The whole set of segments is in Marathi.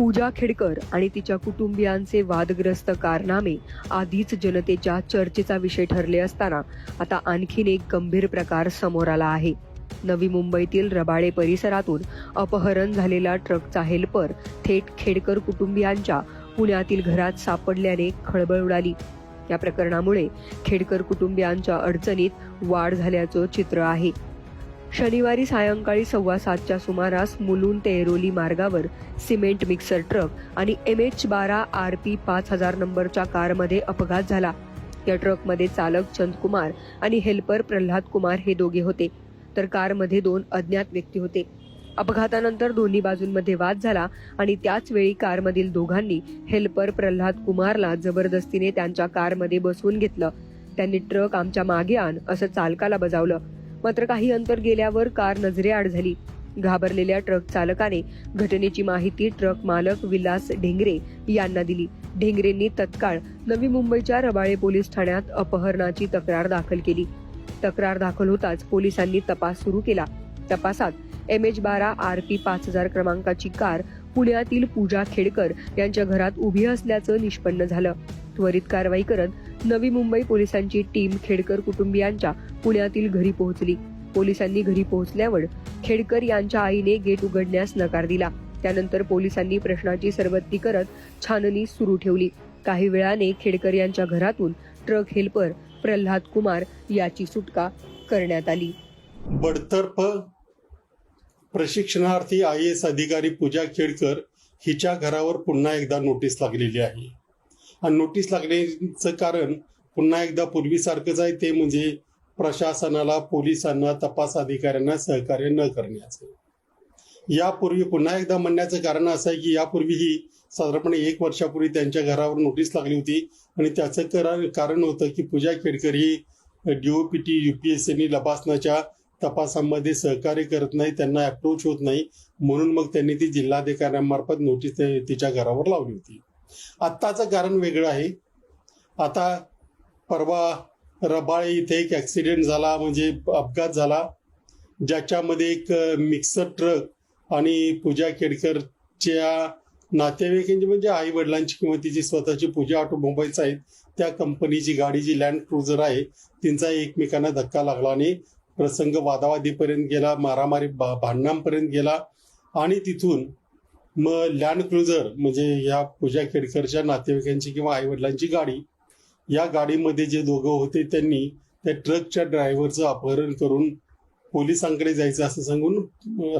पूजा खेडकर आणि तिच्या कुटुंबियांचे वादग्रस्त कारनामे आधीच जनतेच्या चर्चेचा विषय ठरले असताना आता आणखीन एक गंभीर प्रकार समोर आला आहे. नवी मुंबईतील रबाळे परिसरातून अपहरण झालेला ट्रकचा हेल्पर थेट खेडकर कुटुंबियांच्या पुण्यातील घरात सापडल्याने खळबळ उडाली. या प्रकरणामुळे खेडकर कुटुंबियांच्या अडचणीत वाढ झाल्याचं चित्र आहे. शनिवारी सायंकाळी सव्वा सातच्या सुमारास मुलून ते एरोली मार्गावर सिमेंट मिक्सर ट्रक आणि एम एच बारा आर पी पाच हजार नंबरच्या कारमध्ये अपघात झाला. या ट्रकमध्ये चालक चंदकुमार आणि हेल्पर प्रल्हाद कुमार हे दोघे होते तर कारमध्ये दोन अज्ञात व्यक्ती होते. अपघातानंतर दोन्ही बाजूंमध्ये वाद झाला आणि त्याच वेळी कारमधील दोघांनी हेल्पर प्रल्हाद कुमारला जबरदस्तीने त्यांच्या कारमध्ये बसवून घेतलं. त्यांनी ट्रक आमच्या मागे आण असं चालकाला बजावलं. मात्र काही अंतर गेल्यावर कार नजरेआड झाली. घाबरलेल्या ट्रक चालकाने घटनेची माहिती ट्रक मालक विलास ढेंगरे यांना दिली. ढेंगरेंनी तत्काळ नवी मुंबईच्या रबाळे पोलीस ठाण्यात अपहरणाची तक्रार दाखल केली. तक्रार दाखल होताच पोलिसांनी तपास सुरू केला. तपासात एम एच बारा आर पी पाच हजार क्रमांकाची कार पुण्यातील पूजा खेडकर यांच्या घरात उभी असल्याचं निष्पन्न झालं. त्वरित कारवाई करत नवी मुंबई पोलिसांची टीम खेडकर कुटुंबियांच्या पुण्यातील घरी पोहोचली. पोलिसांनी घरी पोहोचल्यावर खेडकर यांच्या आईने गेट उघडण्यास नकार दिला. त्यानंतर पोलिसांनी प्रश्नाची सरबत्ती करत छाननी सुरू ठेवली. काही वेळाने खेडकर यांच्या घरातून ट्रक हेल्पर प्रल्हाद कुमार याची सुटका करण्यात आली. बडतर्फ प्रशिक्षणार्थी आय एस अधिकारी पूजा खेडकर हिच्या घरावर पुन्हा एकदा नोटीस लागलेली आहे. आणि नोटीस लागण्याचं कारण पुन्हा एकदा पूर्वीसारखंच आहे ते म्हणजे प्रशासनाला पोलिसांना तपास अधिकाऱ्यांना सहकार्य न करण्याचं. यापूर्वी पुन्हा एकदा म्हणण्याचं कारण असं आहे की यापूर्वीही साधारणपणे एक वर्षापूर्वी त्यांच्या घरावर नोटीस लागली होती आणि त्याचं करा- कारण होतं की पूजा खेडकर ही डीओपीटी युपीएससीनी लपासण्याच्या तपासामध्ये सहकार्य करत नाही त्यांना अप्रोच होत नाही म्हणून मग त्यांनी ती जिल्हाधिकाऱ्यांमार्फत नोटीस तिच्या घरावर लावली होती. आत्ताचं कारण वेगळं आहे. आता परवा रबाळे इथे एक ऍक्सिडेंट झाला म्हणजे अपघात झाला. ज्याच्यामध्ये एक मिक्सर ट्रक आणि पूजा केडकरच्या नातेवाईकांची म्हणजे आई वडिलांची किंवा तिची स्वतःची पूजा ऑटोमोबाईल्स आहेत. त्या कंपनीची गाडी जी लँड क्रुझर आहे तिचा एकमेकांना धक्का लागला आणि प्रसंग वादावादीपर्यंत गेला मारामारी भा- भांडणांपर्यंत गेला. आणि तिथून मग लँड क्रुझर म्हणजे ह्या पूजा केडकरच्या नातेवाईकांची किंवा आई वडिलांची गाडी या गाडीमध्ये जे दोघं होते त्यांनी त्या ट्रकच्या ड्रायव्हरचं अपहरण करून पोलिसांकडे जायचं असं सांगून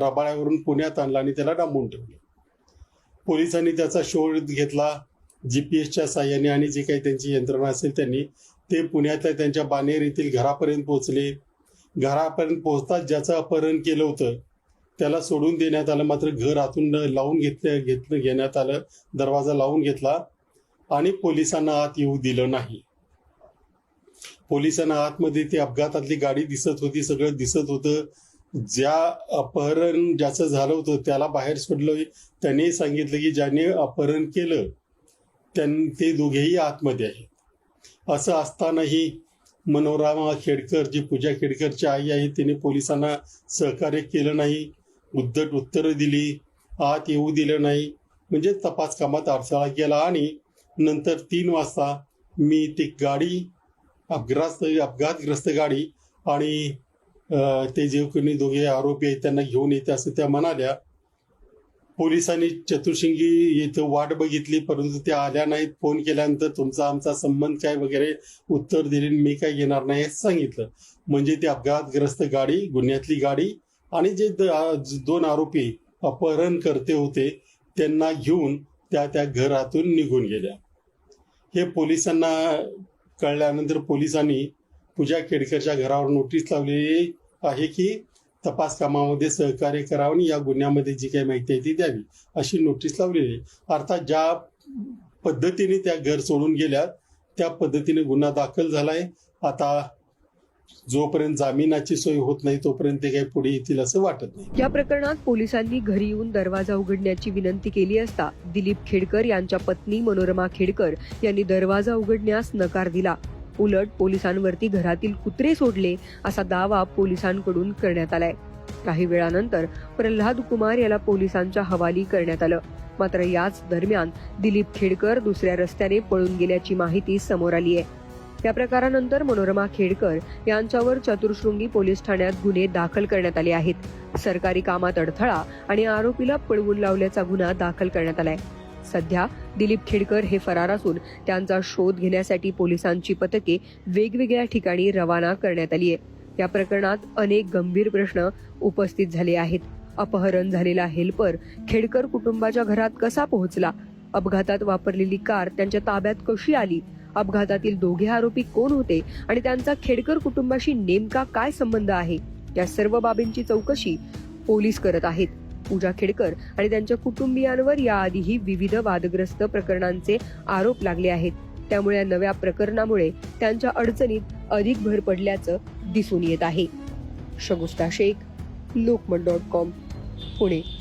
रबाळ्यावरून पुण्यात आणलं आणि त्याला डांबून ठेवलं. पोलिसांनी त्याचा शोध घेतला जी पी एसच्या साह्याने आणि जे काही त्यांची यंत्रणा असेल त्यांनी ते पुण्यातल्या त्यांच्या बानेर येथील घरापर्यंत पोहोचले. घरापर्यंत पोहोचताच ज्याचं अपहरण केलं होतं त्याला सोडून देण्यात आलं. मात्र घर आतून लावून घेतलं घेतलं घेण्यात आलं दरवाजा लावून घेतला. आणि पोलिसांना आत येऊ दिलं नाही. पोलिसांना आतमध्ये ती अपघातातली गाडी दिसत होती सगळं दिसत होतं. ज्या अपहरण ज्याचं झालं होतं त्याला बाहेर सोडलं. त्याने सांगितलं की ज्याने अपहरण केलं त्यां ते दोघेही आतमध्ये आहेत. असं असतानाही मनोरमा खेडकर जी पूजा खेडकरची आई आहे तिने पोलिसांना सहकार्य केलं नाही उद्धट उत्तरं दिली आत येऊ दिलं नाही. म्हणजे तपास कामात अडथळा केला आणि नंतर तीन वाजता मी ती गाडी अपघात अपघातग्रस्त गाडी आणि ते जे कोणी दोघे आरोपी आहेत त्यांना घेऊन येते असं त्या म्हणाल्या पोलिसांनी चतुर्शिंगी इथं वाट बघितली परंतु त्या आल्या नाहीत. फोन केल्यानंतर तुमचा आमचा संबंध काय वगैरे उत्तर दिले आणि मी काय येणार नाही हे सांगितलं. म्हणजे ती अपघातग्रस्त गाडी गुन्ह्यातली गाडी आणि जे द- दोन आरोपी अपहरण करते होते त्यांना घेऊन त्या त्या घरातून निघून गेल्या. हे पोलिसांना कळल्यानंतर पोलिसांनी पूजा केडकरच्या घरावर नोटीस लावलेली आहे की तपास कामामध्ये सहकार्य करावं आणि या गुन्ह्यामध्ये जी काही माहिती आहे ती द्यावी अशी नोटीस लावलेली आहे. अर्थात ज्या पद्धतीने त्या घर सोडून गेल्या त्या पद्धतीने गुन्हा दाखल झालाय. आता जोपर्यंत जामिनाची सोय होत नाही तोपर्यंत ते काही पुढे येतील असं वाटत नाही. या प्रकरणात पोलिसांनी घरी येऊन दरवाजा उघडण्याची विनंती केली असता दिलीप खेडकर यांच्या पत्नी मनोरमा खेडकर यांनी दरवाजा उघडण्यास नकार दिला. उलट पोलिसांवरती घरातील कुत्रे सोडले असा दावा पोलिसांकडून करण्यात आलाय. काही वेळानंतर प्रल्हाद कुमार याला पोलिसांच्या हवाली करण्यात आलं. मात्र याच दरम्यान दिलीप खेडकर दुसऱ्या रस्त्याने पळून गेल्याची माहिती समोर आली आहे या प्रकारानंतर मनोरमा खेडकर यांच्यावर चतुर्शृंगी पोलीस ठाण्यात गुन्हे दाखल करण्यात आले आहेत. सरकारी कामात अडथळा आणि आरोपीला पळवून लावल्याचा गुन्हा दाखल करण्यात आलाय. सध्या दिलीप खेडकर हे फरार असून त्यांचा शोध घेण्यासाठी पोलिसांची पथके वेगवेगळ्या ठिकाणी रवाना करण्यात आली आहे या प्रकरणात अनेक गंभीर प्रश्न उपस्थित झाले आहेत. अपहरण झालेला हेल्पर खेडकर कुटुंबाच्या घरात कसा पोहोचला? अपघातात वापरलेली कार त्यांच्या ताब्यात कशी आली? अपघातातील दोघे आरोपी कोण होते आणि त्यांचा खेडकर कुटुंबाशी नेमका काय संबंध आहे? या सर्व बाबींची चौकशी पोलीस करत आहेत. पूजा खेडकर आणि त्यांच्या कुटुंबियांवर याआधीही विविध वादग्रस्त प्रकरणांचे आरोप लागले आहेत. त्यामुळे या नव्या प्रकरणामुळे त्यांच्या अडचणीत अधिक भर पडल्याचं दिसून येत आहे. शगुस्ता शेख लोकमत डॉट कॉम पुणे.